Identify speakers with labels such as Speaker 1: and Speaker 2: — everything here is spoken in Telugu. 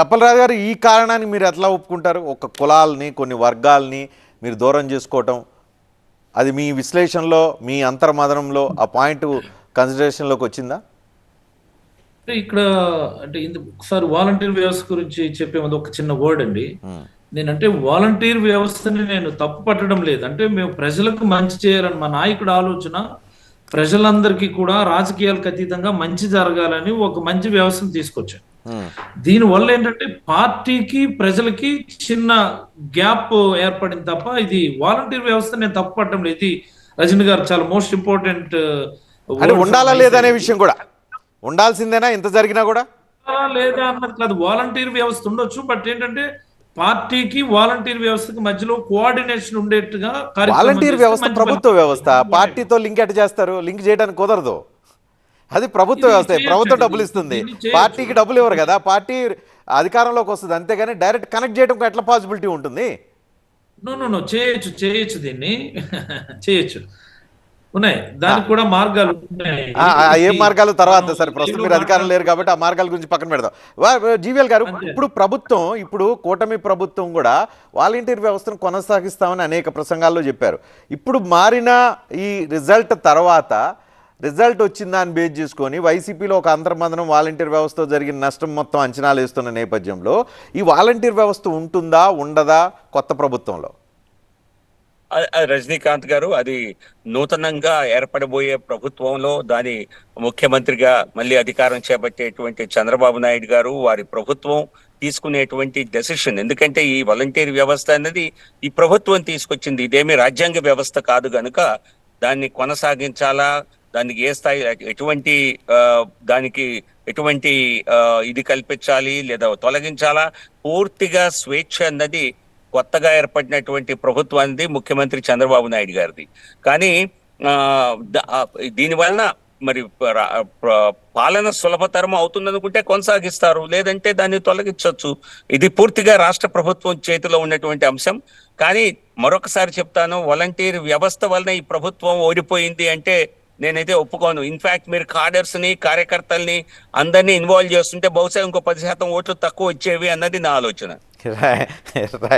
Speaker 1: అప్పలరాజు గారు ఈ కారణాన్ని మీరు ఎట్లా ఒప్పుకుంటారు? ఒక కులాల్ని కొన్ని వర్గాల్ని మీరు దూరం చేసుకోవటం అది మీ విశ్లేషణలో మీ అంతర్మదనంలో ఆ పాయింట్ కన్సిడరేషన్లోకి వచ్చిందా?
Speaker 2: అంటే ఇక్కడ అంటే ఇందు ఒకసారి వాలంటీర్ వ్యవస్థ గురించి చెప్పే ముందు ఒక చిన్న వర్డ్ అండి. నేనంటే వాలంటీర్ వ్యవస్థని నేను తప్పు పట్టడం లేదు. అంటే మేము ప్రజలకు మంచి చేయాలని మా నాయకుడు ఆలోచన ప్రజలందరికీ కూడా రాజకీయాలకు అతీతంగా మంచి జరగాలని ఒక మంచి వ్యవస్థను తీసుకొచ్చాను. దీని వల్ల ఏంటంటే పార్టీకి ప్రజలకి చిన్న గ్యాప్ ఏర్పడింది తప్ప ఇది వాలంటీర్ వ్యవస్థ నేను తప్పు పట్టడం లేదు. ఇది రజనీ గారు చాలా మోస్ట్ ఇంపార్టెంట్
Speaker 1: అంటే ఉండాలా లేదా అనే విషయం కూడా? ఉండాల్సిందేనా? ఇంత జరిగినా కూడా?
Speaker 2: లేదా అన్నది కాదు. వాలంటీర్ వ్యవస్థ ఉండొచ్చు బట్ ఏంటంటే పార్టీకి వాలంటీర్ వ్యవస్థకి మధ్యలో కోఆర్డినేషన్ ఉండేట్టుగా
Speaker 1: వాలంటీర్ వ్యవస్థ ప్రభుత్వ. వ్యవస్థ. పార్టీతో లింక్ ఎట్ చేస్తారు? లింక్ చేయడానికి కుదరదు. అది ప్రభుత్వ వ్యవస్థ. ప్రభుత్వం. డబ్బులు ఇస్తుంది. పార్టీకి డబ్బులు ఇవ్వరు కదా. పార్టీ అధికారంలోకి వస్తుంది. అంతేగాని డైరెక్ట్ కనెక్ట్ చేయడం ఎట్లా పాసిబిలిటీ ఉంటుంది?
Speaker 2: No no no. చేయొచ్చు చేయొచ్చు దీన్ని. చేయొచ్చు. ఉన్నాయి. దానికి కూడా మార్గాలు
Speaker 1: ఏం మార్గాలు? తర్వాత సరే ప్రస్తుతం మీరు అధికారం లేరు కాబట్టి ఆ మార్గాల గురించి పక్కన పెడదాం. జీవీఎల్ గారు. ఇప్పుడు ప్రభుత్వం ఇప్పుడు కూటమి ప్రభుత్వం కూడా వాలంటీర్ వ్యవస్థను కొనసాగిస్తామని అనేక ప్రసంగాల్లో చెప్పారు. ఇప్పుడు మారిన ఈ రిజల్ట్ తర్వాత రిజల్ట్ వచ్చిందా అని బేస్ చేసుకొని వైసీపీలో ఒక అంతర్మందనం వాలంటీర్ వ్యవస్థతో జరిగిన నష్టం మొత్తం అంచనాలు వేస్తున్న నేపథ్యంలో ఈ వాలంటీర్ వ్యవస్థ ఉంటుందా ఉండదా కొత్త ప్రభుత్వంలో?
Speaker 3: రజనీకాంత్ గారు అది నూతనంగా ఏర్పడబోయే ప్రభుత్వంలో దాని ముఖ్యమంత్రిగా మళ్ళీ అధికారం చేపట్టేటువంటి చంద్రబాబు నాయుడు గారు వారి ప్రభుత్వం తీసుకునేటువంటి డెసిషన్ ఎందుకంటే ఈ వాలంటీర్ వ్యవస్థ అనేది ఈ ప్రభుత్వం తీసుకొచ్చింది. ఇదేమి రాజ్యాంగ వ్యవస్థ కాదు గనుక దాన్ని కొనసాగించాలా దానికి ఏ స్థాయి ఎటువంటి దానికి ఎటువంటి ఇది కల్పించాలి లేదా తొలగించాలా? పూర్తిగా స్వేచ్ఛ అన్నది కొత్తగా ఏర్పడినటువంటి ప్రభుత్వానికి ముఖ్యమంత్రి చంద్రబాబు నాయుడు గారిది. కానీ దీనివలన దీని వలన మరి పాలన సులభతరం అవుతుందనుకుంటే కొనసాగిస్తారు. లేదంటే దాన్ని తొలగించవచ్చు ఇది పూర్తిగా రాష్ట్ర ప్రభుత్వం చేతిలో ఉన్నటువంటి అంశం. కానీ మరొకసారి చెప్తాను వాలంటీర్ వ్యవస్థ వలన ఈ ప్రభుత్వం ఓడిపోయింది అంటే నేనైతే ఒప్పుకోను. ఇన్ఫాక్ట్ మీరు కాడర్స్ని కార్యకర్తల్ని అందరినీ ఇన్వాల్వ్ చేస్తుంటే బహుశా ఇంకో పది శాతం ఓట్లు తక్కువ వచ్చేవి అన్నది నా ఆలోచన.